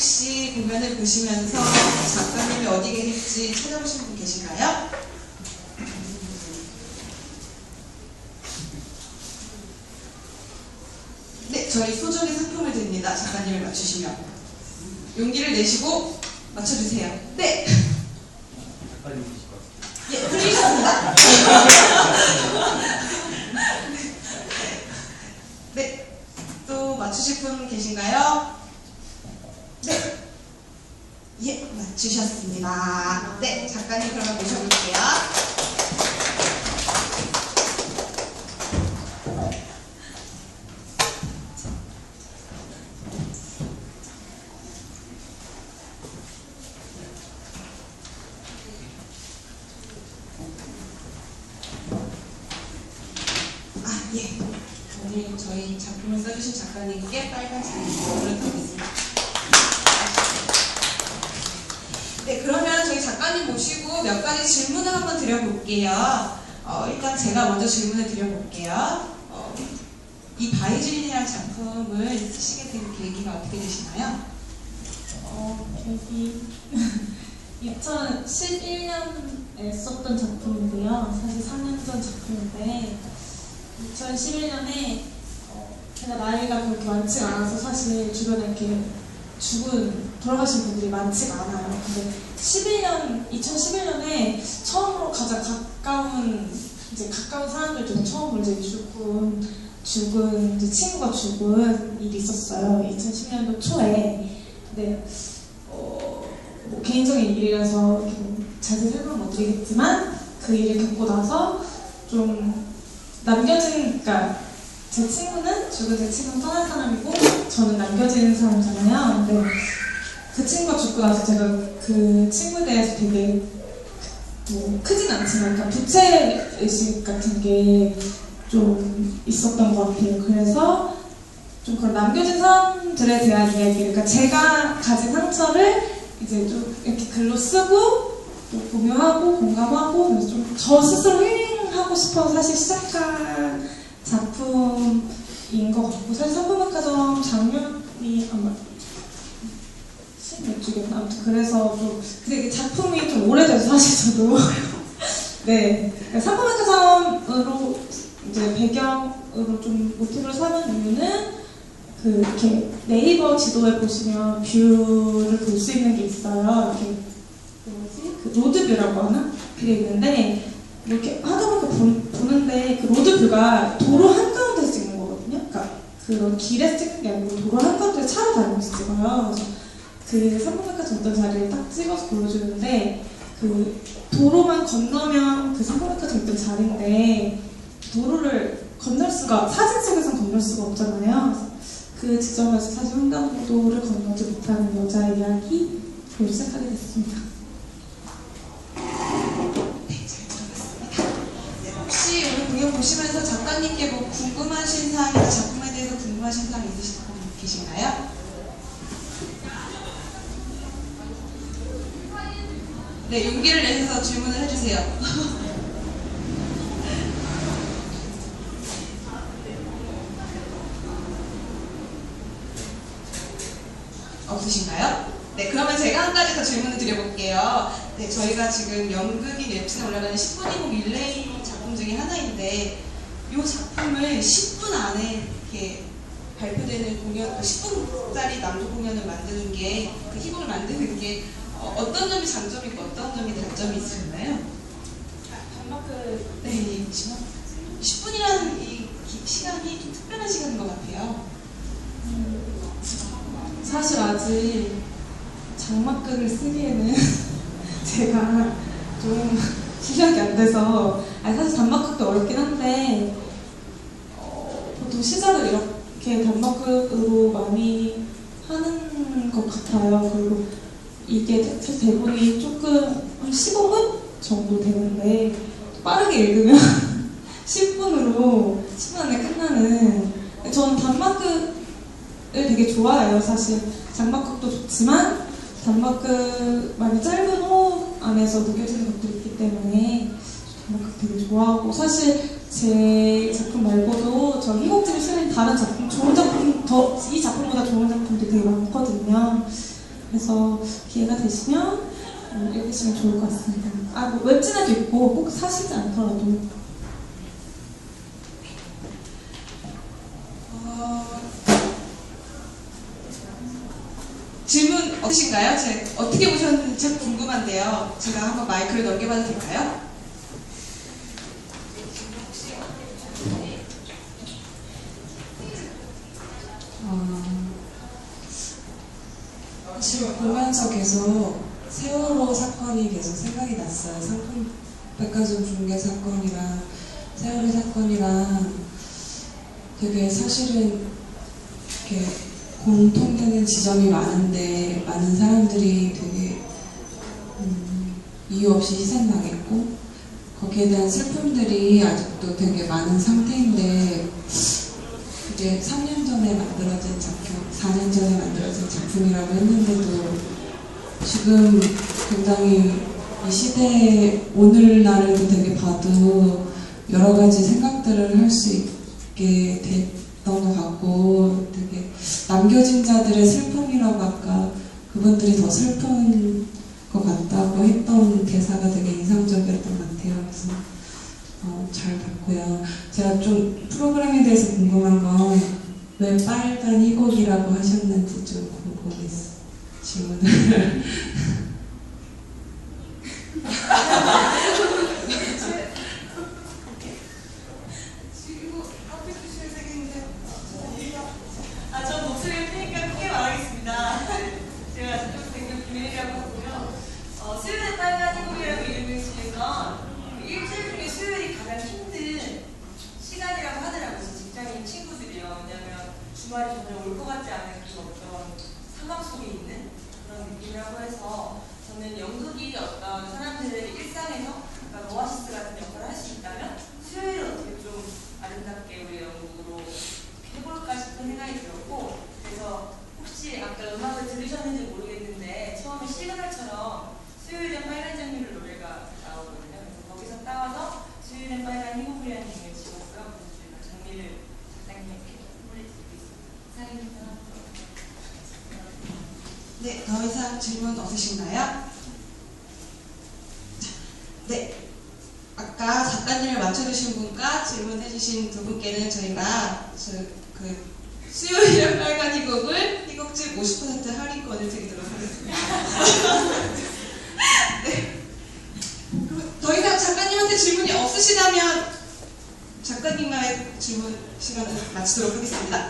혹시 공연을 보시면서 작가님이 어디 계실지 찾아보신 분 계신가요? 네, 저희 소정의 상품을 드립니다. 작가님을 맞추시면. 용기를 내시고 맞춰주세요. 네. 예, 풀리셨습니다. 네, 또 맞추실 분 계신가요? 네, 예, 맞추셨습니다. 네, 작가님 그러면 모셔볼게요. 아, 예. 오늘 저희 작품을 써주신 작가님께 빨간 장식을 드리겠습니다. 네, 그러면 작가님 모시고 몇 가지 질문을 한번 드려볼게요. 어, 일단 제가 먼저 질문을 드려볼게요. 어, 이 바이주린이라는 작품을 쓰시게 된 계기가 어떻게 되시나요? 어, 계기 2011년에 썼던 작품인데요. 사실 4년 전 작품인데 2011년에 어, 제가 나이가 그렇게 많지 않아서 사실 주변에 이렇게 죽은 돌아가신 분들이 많지가 않아요. 근데 11년 2011년에 처음으로 가장 가까운 이제 가까운 사람들 중에 처음으로 이제 죽은 죽은 이제 친구가 죽은 일이 있었어요. 2010년도 초에. 네. 어, 뭐 개인적인 일이라서 자세히 설명 못 드리겠지만 그 일을 겪고 나서 좀 남겨진 그러니까 제 친구는 죽은 제 친구는 떠난 사람이고 저는 남겨진 사람이잖아요. 근데 그 친구가 죽고 나서 제가 그 친구에 대해서 되게 뭐 크진 않지만 그러니까 부채 의식 같은 게 좀 있었던 것 같아요. 그래서 좀 그런 남겨진 사람들에 대한 이야기, 그러니까 제가 가진 상처를 이제 좀 이렇게 글로 쓰고 또 공유하고 공감하고 그래서 좀 저 스스로 힐링하고 싶어서 사실 시작한 작품인 것 같고 사실 성품학과점 작년이 아마 10몇 주겠나 아무튼 그래서 좀 근데 작품이 좀 오래돼서 사실 저도 네 성품학과점으로 이제 배경으로 좀 모티브를 삼은 이유는 그 이렇게 네이버 지도에 보시면 뷰를 볼 수 있는 게 있어요. 이렇게 그 뭐지? 그 로드뷰라고 하나? 그게 있는데 이렇게 하다 보니까 보, 보는데 그 로드뷰가 도로 한가운데서 찍는 거거든요. 그러니까 그런 길에서 찍는 게 아니고 도로 한가운데 차로 다니면서 찍어요. 그래서 그 삼성백화점 어떤 자리를 딱 찍어서 보여주는데 그 도로만 건너면 그 삼성백화점 있던 자리인데 도로를 건널 수가 사진 속에선 건널 수가 없잖아요. 그 지점에서 사실 횡단보도를 건너지 못하는 여자의 이야기를 시작하게 됐습니다. 보시면서 작가님께 뭐 궁금하신 사항이나 작품에 대해서 궁금하신 사항 있으신 분 계신가요? 네, 용기를 내셔서 질문을 해주세요. 없으신가요? 네, 그러면 제가 한 가지 더 질문을 드려볼게요. 네, 저희가 지금 연극인 웹툰에 올라가는 10분이고 릴레이 중에 하나인데 이 작품을 10분 안에 이렇게 발표되는 공연, 10분짜리 남도 공연을 만드는 게, 그 희곡을 만드는 게 어, 어떤 점이 장점이고 어떤 점이 단점이 있으셨나요? 단마크 네, 얘기해보시면 10분이라는 이 기- 시간이 좀 특별한 시간인 것 같아요. 사실 아직 장막극을 쓰기에는 제가 좀 실력이 안 돼서 아니 사실 단막극도 어렵긴 한데 어, 보통 시작을 이렇게 단막극으로 많이 하는 것 같아요. 그리고 이게 대- 대본이 조금 한 15분 정도 되는데 빠르게 읽으면 10분으로 10분 안에 끝나는 저는 단막극 을 되게 좋아해요. 사실 장막극도 좋지만 단막극 많이 짧은 호흡 안에서 느껴지는 것도 있기 때문에 단막극 되게 좋아하고 사실 제 작품 말고도 저 희곡집이 실린 다른 작품 좋은 작품 더 이 작품보다 좋은 작품들이 되게 많거든요. 그래서 기회가 되시면 음, 읽으시면 좋을 것 같습니다. 아, 뭐 웹진에도 있고 꼭 사시지 않더라도 어, 없으신가요? 제, 어떻게 보셨는지 참 궁금한데요. 제가 한번 마이크를 넘겨봐도 될까요? 어, 지금 보면서 계속 세월호 사건이 계속 생각이 났어요. 상품 백화점 중개 사건이랑 세월호 사건이랑 되게 사실은 이렇게 공통되는 지점이 많은데 많은 사람들이 되게 음, 이유 없이 희생당했고 거기에 대한 슬픔들이 아직도 되게 많은 상태인데 이제 3년 전에 만들어진 작품, 4년 전에 만들어진 작품이라고 했는데도 지금 굉장히 이 시대 오늘날에도 되게 봐도 여러 가지 생각들을 할 수 있게 됐던 것 같고 되게 남겨진 자들의 슬픔이라고 아까 그분들이 더 슬픈 것 같다고 했던 대사가 되게 인상적이었던 것 같아요. 그래서 어, 잘 봤고요. 제가 좀 프로그램에 대해서 궁금한 건 왜 빨간 희곡이라고 하셨는지 좀 궁금했어요. 질문을. 아, 전 목소리를 크니까 크게 말하겠습니다. 제가 좀 생각 김혜리라고 하고요. 어, 수요일에 빨간 희곡이라고 이름을 지은 건 일주일 중에 수요일이 가장 힘든 시간이라고 하더라고요. 제 직장인 친구들이요. 왜냐면 주말이 전혀 올 것 같지 않은 그 어떤 상황 속에 있는 느낌이라고 해서 저는 연극이 어떤 사람들의 일상에서 오아시스 같은 역할을 할 수 있다면 수요일은 어떻게 좀 아름답게 우리 연극으로 해볼까 싶은 생각이 들었고 그래서 혹시 아까 음악을 들으셨는지 모르겠는데 처음에 시그널처럼 수요일엔 빨간 장미를 노래가 나오거든요. 그래서 거기서 따와서 수요일엔 빨간 희곡이라는 곡을 지었고요. 그래서 저희가 장미를 작가님께 선물해 드리고 있습니다. 사랑입니다. 네, 더 이상 질문 없으신가요? 네. 아까 작가님을 맞춰주신 분과 질문해주신 두 분께는 저희가 저, 그 수요일에 빨간 희곡을 희곡집 50% 할인권을 드리도록 하겠습니다. 네. 더 이상 작가님한테 질문이 없으시다면 작가님과의 질문 시간을 마치도록 하겠습니다.